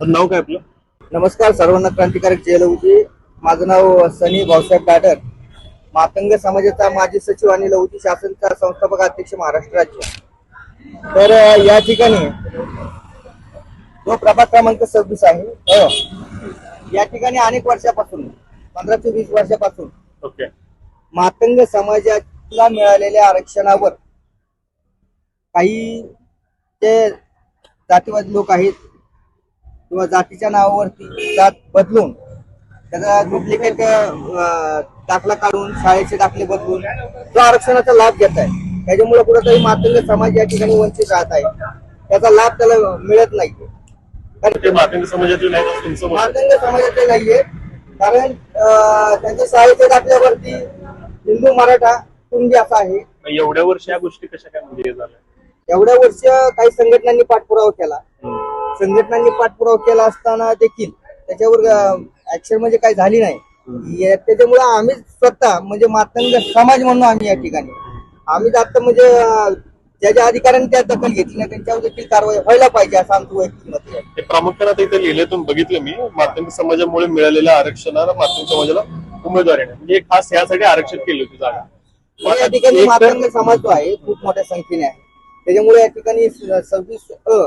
नाव काय आपलं? नमस्कार सर्वांना क्रांतिकारक जयलहूजी माझं नाव सनी भाऊसाहेब डाडर मातंग समाजाचा माजी सचिव आणि लहुजी शासनचा संस्थापक अध्यक्ष महाराष्ट्र राज्य. तर या ठिकाणी जो प्रभाग क्रमांक सव्वीस आहे अ, या ठिकाणी अनेक वर्षापासून पंधरा ते वीस वर्षापासून ओके. मातंग समाजाला मिळालेल्या आरक्षणावर काही जे जातीवादी लोक आहेत किंवा जातीच्या नावावरती जात बदलून त्याचा डुप्लिकेट दाखला काढून शाळेचे दाखले बदलून जो आरक्षणाचा लाभ घेत आहे. त्याच्यामुळे कुठेतरी मातंग समाज या ठिकाणी वंचित राहत आहे. त्याचा लाभ त्याला मिळत नाही. मातंग समाजातील समाजाचे नाहीये. कारण त्यांच्या शाळेच्या दाखल्यावरती हिंदू मराठा कुणबी असा आहे. एवढ्या वर्ष या गोष्टी कशा काय म्हणजे एवढ्या वर्ष काही संघटनांनी पाठपुरावा केला. संघटनांनी पाठपुरावा केला असताना देखील त्याच्यावर ऍक्शन म्हणजे काही झाली नाही. त्याच्यामुळे आम्ही स्वतः म्हणजे मातंग समाज म्हणून आम्ही या ठिकाणी. आम्ही आता म्हणजे ज्या ज्या अधिकाऱ्यांनी त्या दखल घेतली नाही त्यांच्यावर देखील कारवाई व्हायला पाहिजे असं आमचं वैयक्तिक मत आहे. प्रामुख्याने आता इथे लिहिले तुम्ही बघितलं मी मातंग समाजामुळे मिळालेल्या आरक्षणाला मातंग समाजाला उमेदवारी नाही. म्हणजे खास यासाठी आरक्षित केली होती जागा. आणि या ठिकाणी मातंग समाज जो आहे खूप मोठ्या संख्येने आहे. त्याच्यामुळे या ठिकाणी सव्वीस अ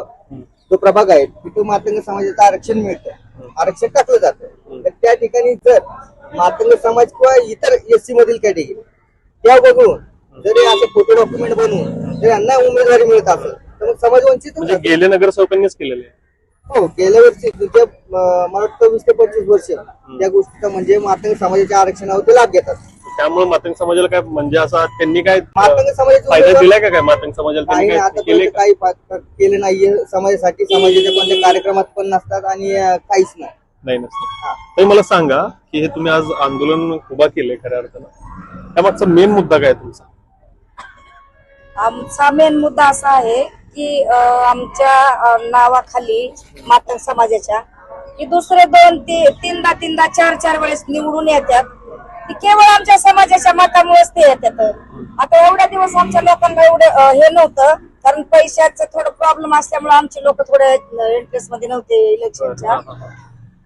जो प्रभाग आहे तिथे मातंग समाजाचं आरक्षण मिळतं. आरक्षण टाकलं जातं. तर त्या ठिकाणी जर मातंग समाज किंवा इतर एससी मधील कॅटेगरी त्या बघून जरी असे फोटो डॉक्युमेंट बनवून जर यांना उमेदवारी मिळत असेल तर मग समाज वंचित म्हणजे गेले नगरसेवकांनीच केलेले. आहे. हो गेल्या वर्षी अं, मला वाटतं वीस ते पंचवीस वर्ष त्या गोष्टीचा म्हणजे मातंग समाजाच्या आरक्षणावर ते लाभ घेतात. त्यामुळे मातंग समाजाला काय म्हणजे असा त्यांनी काय मातंग समाजाचे फायदा दिलाय का काय? मातंग समाजाला काही त्यांनी नाही, काय केले काही पा- केलं नाहीये. समाजासाठी समाजाच्या कोणत्या कार्यक्रमात पण नसतात आणि अं, काहीच नाही. नाही नसतं. तर मला सांगा की हे तुम्ही आज आंदोलन उभा केलंय खऱ्या अर्थानं. त्यामागचा मेन मुद्दा काय आहे तुमचा? आमचा मेन मुद्दा असा आहे की अ, आमच्या अ, नावाखाली मातंग समाजाच्या की दुसरे दोन ते तीनदा तीनदा चार चार वेळेस निवडून येतात ती केवळ आमच्या समाजाच्या मतामुळेच ते येतात. आता एवढ्या दिवस आमच्या लोकांना एवढं हे नव्हतं कारण पैशाचं थोडं प्रॉब्लेम असल्यामुळे आमचे लोक थोडे इंटरेस्टमध्ये नव्हते इलेक्शनच्या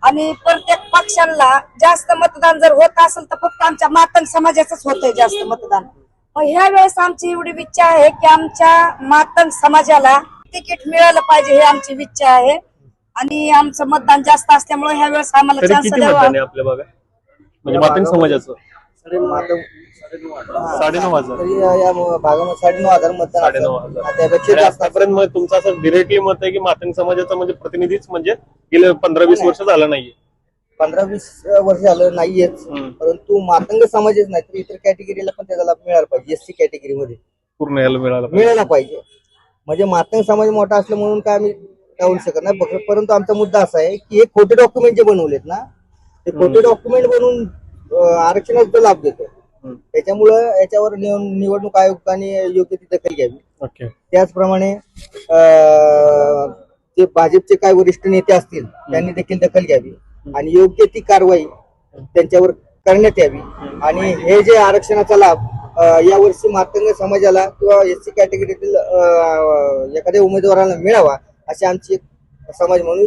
आणि प्रत्येक पक्षांना जास्त मतदान जर होत असेल तर फक्त आमच्या मातंग समाजाचंच होतंय जास्त मतदान. मग ह्या वेळेस आमची एवढी इच्छा आहे की आमच्या मातंग समाजाला तिकीट मिळालं पाहिजे हे आमची इच्छा आहे. आणि आमचं मतदान जास्त असल्यामुळे ह्या वेळेस आम्हाला चान्स द्यावा. आपल्या भागात? म्हणजे मातंग समाजाचं तरी मातंग साडेनऊ हजार तरी या या भागामध्ये साडेनऊ हजार मतदान साडेनऊ असेल. हजार. त्यापेक्षा आणि जास्त असेल. आतापर्यंत मग तुमचं असं डिरेक्टली मत आहे की मातंग समाजाचा म्हणजे प्रतिनिधीच म्हणजे गेले पंधरा वीस वर्ष झालं नाहीये पंधरा वीस वर्ष झालं नाहीयेच हम्म. परंतु मातंग समाजच नाही तर इतर कॅटेगरीला पण त्याचा लाभ मिळाला पाहिजे एससी कॅटेगरी मध्ये पूर्ण याला मिळालं पाहिजे. मिळायला पाहिजे म्हणजे मातंग समाज मोठा असला म्हणून काय आम्ही टाळू शकत नाही परंतु आमचा मुद्दा असा आहे की हे खोटे डॉक्युमेंट जे बनवलेत ना ते खोटे डॉक्युमेंट बनवून आरक्षणाचा लाभ देतो. त्याच्यामुळं याच्यावर निव- निवडणूक आयुक्तांनी योग्य ती दखल घ्यावी. त्याचप्रमाणे जे भाजपचे काय वरिष्ठ नेते असतील त्यांनी देखील दखल घ्यावी आणि योग्य ती कारवाई त्यांच्यावर करण्यात यावी. आणि हे जे आरक्षणाचा लाभ यावर्षी मातंग समाजाला किंवा एस सी कॅटेगरीतील एखाद्या उमेदवाराला मिळावा अशी आमची एक समाज म्हणून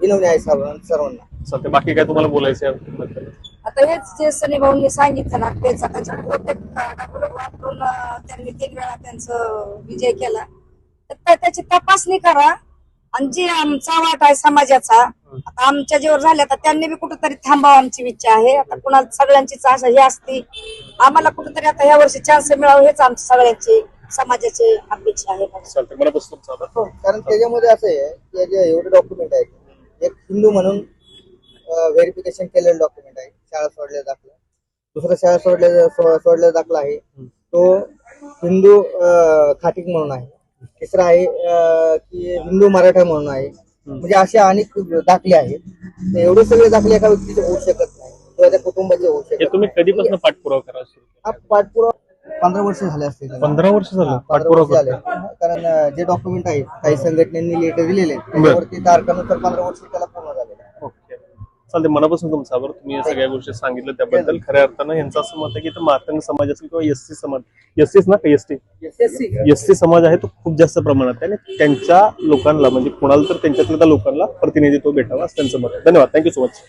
विनवणी आहे सर्वां- सर्वांना. बाकी काय तुम्हाला बोलायचं आहे? आता हेच जे सनी भाऊंनी सांगितलं ना त्याचा प्रत्येक वापरून त्यांनी तीन वेळा त्यांचं विजय केला. तर त्या- त्याची तपासणी करा. आणि जे आमचा वाट आहे समाजाचा आता आमच्या जेवर झाल्या तर त्यांनी बी कुठेतरी थांबावं आमची इच्छा आहे. आता कुणाला सगळ्यांचीच आशा ही असते. आम्हाला कुठेतरी आता ह्या वर्षी चान्स मिळावं हेच आमची सगळ्यांची समाजाची अपेक्षा आहे. आता. कारण त्याच्यामध्ये असं आहे की हे जे एवढे डॉक्युमेंट आहेत एक हिंदू म्हणून व्हेरिफिकेशन केलेलं डॉक्युमेंट आहे. शाळा सोडल्या दाखला. दुसरा शाळा सोडल्या सोडलेला दाखला आहे. तो हिंदू खाटीक म्हणून आहे. तिसरा आहे की हिंदू मराठा म्हणून आहे. म्हणजे असे अनेक दाखले आहेत. एवढे सगळे दाखले एका व्यक्तीचे होऊ शकत नाही. किंवा त्या कुटुंबाचे होऊ शकत तुम्ही कधीपासून पाठपुरावा करा? हा पाठपुरावा पंधरा वर्ष झाले असतील. पंधरा वर्ष झालं? पाठपुरावा झाले. कारण जे डॉक्युमेंट आहेत काही संघटनेनी लेटर दिलेले आहेत त्याच्यावरती तारखानुसार पंधरा वर्ष त्याला पूर्ण चालते मनापासून तुमचा आभार. तुम्ही या सगळ्या गोष्टी सांगितल्या त्याबद्दल खऱ्या अर्थानं यांचं असं मत आहे की मातंग समाज असेल किंवा एस सी समाज एस ना का एस टी? एस सी समाज आहे तो खूप जास्त प्रमाणात आहे आणि त्यांच्या लोकांना म्हणजे कुणाला तर त्यांच्यातल्या त्या लोकांना प्रतिनिधित्व भेटावं असं त्यांचं मत आहे. धन्यवाद. Thank you so much